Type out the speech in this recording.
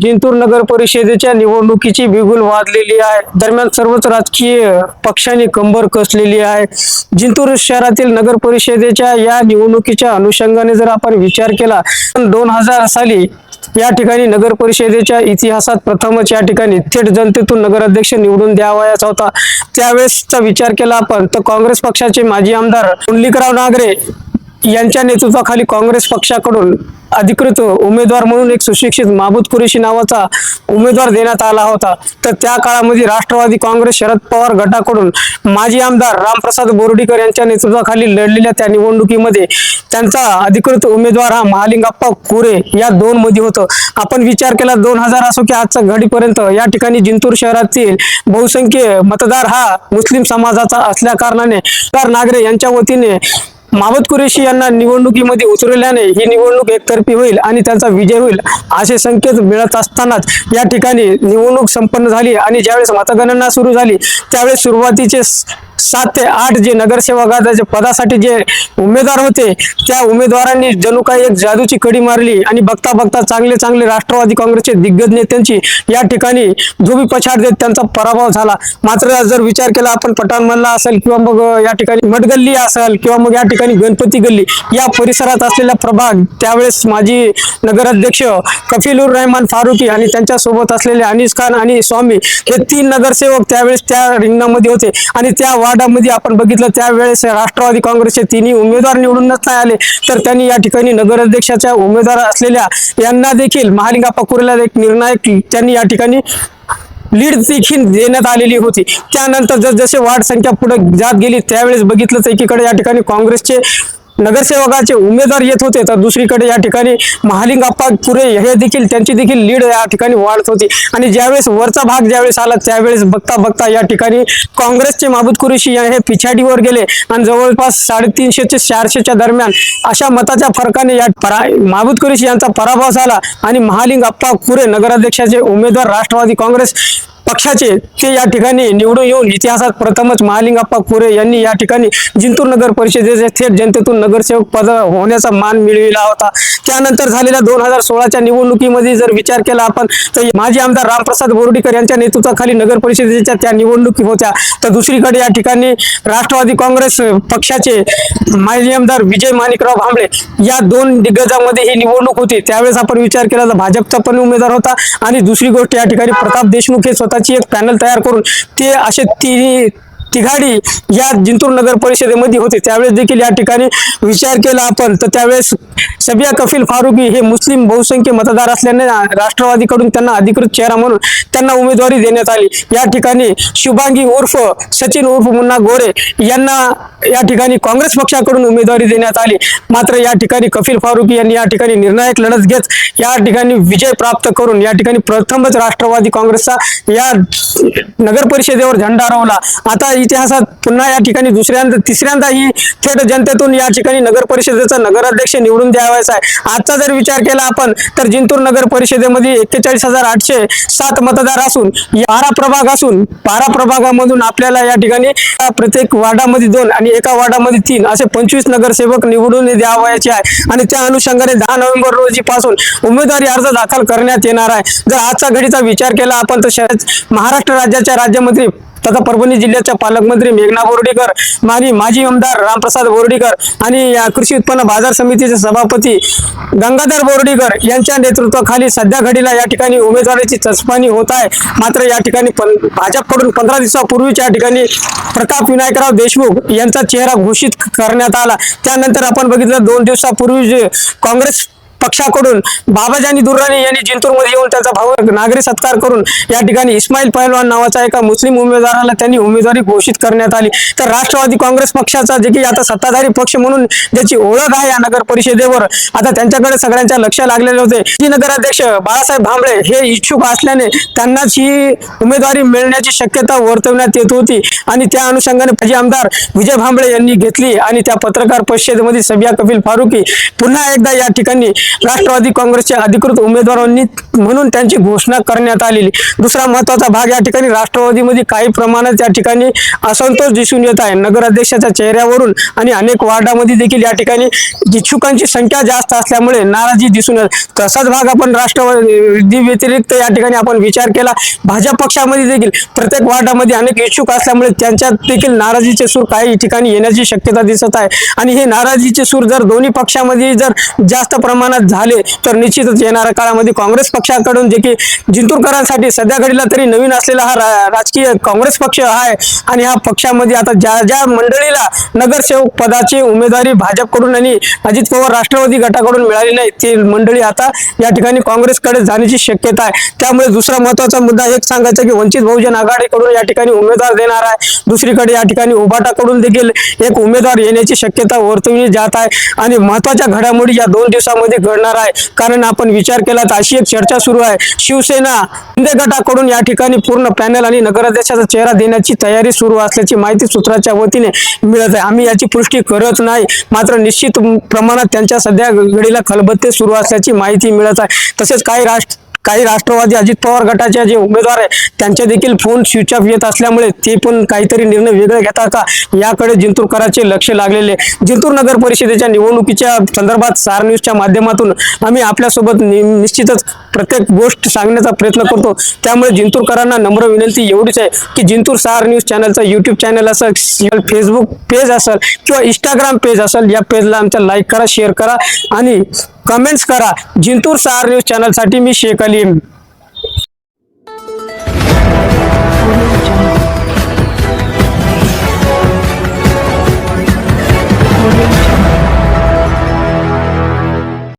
जिंतूर नगर परिषदेच्या निवडणुकीची बिगुल वाजलेली आहे. दरम्यान सर्वच राजकीय पक्षांनी कंबर कसलेली आहे. जिंतूर शहरातील नगर परिषदेच्या या निवडणुकीच्या अनुषंगाने जर आपण विचार केला दोन हजार साली या ठिकाणी नगर परिषदेच्या इतिहासात प्रथमच या ठिकाणी थेट जनतेतून नगराध्यक्ष निवडून द्यावयाचा होता. त्यावेळेसचा विचार केला आपण तर काँग्रेस पक्षाचे माजी आमदार पुंडलिकराव नागरे यांच्या नेतृत्वाखाली काँग्रेस पक्षाकडून अधिकृत उमेदवार म्हणून एक सुशिक्षित माबूद कुरेशी नावाचा उमेदवार देण्यात आला होता. तर त्या काळामध्ये राष्ट्रवादी काँग्रेस शरद पवार गटाकडून माजी आमदार रामप्रसाद बोर्डीकर यांच्या नेतृत्वाखाली लढलेल्या त्या निवडणुकीमध्ये त्यांचा अधिकृत उमेदवार हा महालिंगाप्पा कुरे या दोन मध्ये होतं. आपण विचार केला दोन हजार असो की आजच्या घडीपर्यंत या ठिकाणी जिंतूर शहरातील बहुसंख्य मतदार हा मुस्लिम समाजाचा असल्या कारणाने तर नागरे यांच्या वतीने मावत कुरेशी यांना निवडणुकीमध्ये उतरवल्याने ही निवडणूक एकतर्फी होईल आणि त्यांचा विजय होईल असे संकेत मिळत असतानाच या ठिकाणी निवडणूक संपन्न झाली आणि ज्यावेळेस मतगणना सुरू झाली त्यावेळेस सुरुवातीचे सात ते आठ जे नगरसेवकाचे पदासाठी जे उमेदवार होते त्या उमेदवारांनी जणू काही एक जादूची कडी मारली आणि बघता बघता चांगले चांगले राष्ट्रवादी काँग्रेसचे दिग्गज नेत्यांची या ठिकाणी धोबी पछाड देत त्यांचा पराभव झाला. मात्र जर विचार केला आपण पठाण मल्ला असेल किंवा मग या ठिकाणी मटगल्ली असेल किंवा मग या ठिकाणी गणपती गल्ली या परिसरात असलेला प्रभाग त्यावेळेस माजी नगराध्यक्ष कफिलुर रहमान फारुकी आणि त्यांच्यासोबत असलेले अनिस खान आणि स्वामी हे तीन नगरसेवक त्यावेळेस त्या रिंगणामध्ये होते आणि त्या वार्डामध्ये आपण बघितलं त्यावेळेस राष्ट्रवादी काँग्रेसचे तिन्ही उमेदवार निवडून नाही आले. तर त्यांनी या ठिकाणी नगराध्यक्षाच्या उमेदवार असलेल्या यांना देखील महालिंगा पकुरेला एक निर्णायक त्यांनी या ठिकाणी लीड देखील देण्यात आलेली होती. त्यानंतर जसजसे वार्ड संख्या पुढे जात गेली त्यावेळेस बघितलं तर एकीकडे या ठिकाणी काँग्रेसचे नगरसेवकाचे उमेदवार येत होते तर दुसरीकडे या ठिकाणी महालिंगाप्पा पुरे हे देखील त्यांची देखील लीड या ठिकाणी वाढत होती. आणि ज्यावेळेस वरचा भाग ज्यावेळेस आला त्यावेळेस बघता बघता या ठिकाणी काँग्रेसचे माबूद कुरेशी या- हे पिछाडीवर गेले. आणि जवळपास साडेतीनशे ते चारशेच्या दरम्यान अशा मताच्या फरकाने या परा माबूद कुरेशी यांचा पराभव झाला. आणि महालिंगाप्पा कुरे नगराध्यक्षाचे उमेदवार राष्ट्रवादी काँग्रेस पक्षाचे ते या ठिकाणी निवडून येऊन इतिहासात प्रथमच महालिंगाप्पा कुरे यांनी या ठिकाणी जिंतूर नगर परिषदेचे थेट जनतेतून नगरसेवक पद होण्याचा मान मिळविला होता. त्यानंतर झालेल्या दोन हजार सोळाच्या निवडणुकीमध्ये जर विचार केला आपण तर माजी आमदार रामप्रसाद बोर्डीकर यांच्या नेतृत्वाखाली नगर परिषदेच्या त्या निवडणुकी होत्या. तर दुसरीकडे या ठिकाणी राष्ट्रवादी काँग्रेस पक्षाचे माजी आमदार विजय माणिकराव भांबळे या दोन दिग्गजांमध्ये ही निवडणूक होती. त्यावेळेस आपण विचार केला तर भाजपचा पण उमेदवार होता. आणि दुसरी गोष्ट या ठिकाणी प्रताप देशमुख हे स्वतःची एक पॅनल तयार करून ते असे तिन्ही तिघाडी या जिंतूर नगर परिषदेमध्ये होते. त्यावेळेस देखील या ठिकाणी विचार केला आपण. तर त्यावेळेस सबिया कफील फारुकी हे मुस्लिम बहुसंख्य मतदार असल्याने राष्ट्रवादीकडून त्यांना अधिकृत चेहरा म्हणून त्यांना उमेदवारी देण्यात आली. या ठिकाणी शुभांगी उर्फ सचिन उर्फ मुन्ना गोरे यांना या ठिकाणी काँग्रेस पक्षाकडून उमेदवारी देण्यात आली. मात्र या ठिकाणी कफील फारुकी यांनी या ठिकाणी निर्णायक लढत घेत या ठिकाणी विजय प्राप्त करून या ठिकाणी प्रथमच राष्ट्रवादी काँग्रेसचा या नगर परिषदेवर झेंडा रोवला. आता इतिहासात पुन्हा या ठिकाणी दुसऱ्यांदा तिसऱ्यांदा ही थेट जनतेतून या ठिकाणी नगर परिषदेचा नगराध्यक्ष निवडून द्यावायचा आहे. आजचा जर विचार केला आपण तर जिंतूर नगर परिषदेमध्ये एक्केचाळीस हजार आठशे सात मतदार असून बारा प्रभाग असून बारा प्रभागामधून आपल्याला या ठिकाणी प्रत्येक वार्डामध्ये दोन आणि एका वार्डामध्ये तीन असे पंचवीस नगरसेवक निवडून द्यावायचे आहे. आणि त्या अनुषंगाने दहा नोव्हेंबर रोजी पासून उमेदवारी अर्ज दाखल करण्यात येणार आहे. जर आजचा घडीचा विचार केला आपण तर महाराष्ट्र राज्याच्या राज्यमंत्री तथा परभणी जिल्ह्याच्या पालकमंत्री मेघना बोर्डीकर माजी माजी आमदार रामप्रसाद बोर्डीकर आणि या कृषी उत्पन्न बाजार समितीचे सभापती गंगाधर बोर्डीकर यांच्या नेतृत्वाखाली सध्या घडीला या ठिकाणी उमेदवाराची चचपाणी होत आहे. मात्र या ठिकाणी भाजपकडून पंधरा दिवसापूर्वीच्या या ठिकाणी प्रताप विनायकराव देशमुख यांचा चेहरा घोषित करण्यात आला. त्यानंतर आपण बघितलं दोन दिवसापूर्वी जे काँग्रेस पक्षाकडून बाबाजानी दुर्राणी यांनी जिंतूरमध्ये येऊन त्यांचा भाऊ नागरी सत्कार करून या ठिकाणी इस्माईल पहलवान नावाचा एका मुस्लिम उमेदवाराला त्यांनी उमेदवारी घोषित करण्यात आली. तर राष्ट्रवादी काँग्रेस पक्षाचा जे की आता सत्ताधारी पक्ष म्हणून ज्याची ओळख आहे या नगर परिषदेवर आता त्यांच्याकडे सगळ्यांच्या लक्ष लागलेले होते. जी नगराध्यक्ष बाळासाहेब भांबळे हे इच्छुक असल्याने त्यांनाच ही उमेदवारी मिळण्याची शक्यता वर्तवण्यात येत होती. आणि त्या अनुषंगाने माजी आमदार विजय भांबळे यांनी घेतली आणि त्या पत्रकार परिषदेमध्ये सबिया कपिल फारुकी पुन्हा एकदा या ठिकाणी राष्ट्रवादी काँग्रेसच्या अधिकृत उमेदवारांनी म्हणून त्यांची घोषणा करण्यात आलेली. दुसरा महत्त्वाचा भाग या ठिकाणी राष्ट्रवादीमध्ये काही प्रमाणात या ठिकाणी असंतोष दिसून येत आहे. नगराध्यक्षाच्या चेहऱ्यावरून आणि अनेक वार्डामध्ये देखील या ठिकाणी इच्छुकांची संख्या जास्त असल्यामुळे नाराजी दिसून येत तसाच भाग आपण राष्ट्रवादी व्यतिरिक्त या ठिकाणी आपण विचार केला. भाजप पक्षामध्ये देखील प्रत्येक वार्डामध्ये अनेक इच्छुक असल्यामुळे त्यांच्यात देखील नाराजीचे सूर काही ठिकाणी येण्याची शक्यता दिसत आहे. आणि हे नाराजीचे सूर जर दोन्ही पक्षामध्ये जर जास्त प्रमाणात झाले तर निश्चितच येणाऱ्या काळामध्ये काँग्रेस पक्षाकडून जे की जिंतूरकरांसाठी सध्या घडीला तरी नवीन असलेला हा रा- राजकीय काँग्रेस पक्ष आहे. आणि ह्या पक्षामध्ये आता ज्या ज्या मंडळीला नगरसेवक पदाची उमेदवारी भाजपकडून आणि अजित पवार राष्ट्रवादी गटाकडून मिळाली नाही ती मंडळी आता या ठिकाणी काँग्रेसकडे जाण्याची शक्यता आहे. त्यामुळे दुसरा महत्त्वाचा मुद्दा एक सांगायचा की वंचित बहुजन आघाडीकडून या ठिकाणी उमेदवार देणार आहे. दुसरीकडे या ठिकाणी उभाटाकडून देखील एक उमेदवार येण्याची शक्यता वर्तवली जात आहे. आणि महत्त्वाच्या घडामोडी या दोन दिवसामध्ये घडणार आहे. कारण आपण विचार केला तर अशी एक चर्चा सुरू आहे. शिवसेना शिंदे गटाकडून या ठिकाणी पूर्ण पॅनल आणि नगराध्यक्षाचा चेहरा देण्याची तयारी सुरू असल्याची माहिती सूत्राच्या वतीने मिळत आहे. आम्ही याची पुष्टी करत नाही. मात्र निश्चित प्रमाणात त्यांच्या सध्या घडीला खलबत्ते सुरू असल्याची माहिती मिळत आहे. तसेच काही राष्ट्र काही राष्ट्रवादी अजित पवार गटाचे जे उमेदवार आहे त्यांचे देखील फोन स्विच ऑफ येत असल्यामुळे ते पण काहीतरी निर्णय वेगळे घेतात का? याकडे जिंतूरकरांचे लक्ष लागलेले जिंतूर नगर परिषदेच्या निवडणुकीच्या संदर्भात सार न्यूजच्या माध्यमातून आम्ही आपल्यासोबत नि- निश्चितच प्रत्येक गोष्ट सांगण्याचा प्रयत्न करतो. त्यामुळे जिंतूरकरांना नम्र विनंती एवढीच आहे की जिंतूर सार न्यूज चॅनलचा यूट्यूब चॅनल असेल फेसबुक पेज असेल किंवा इंस्टाग्राम पेज असेल या पेजला आमच्या लाईक करा शेअर करा आणि कमेंट्स करा. जिंतूर सहार न्यूज चॅनलसाठी मी शेख अलीम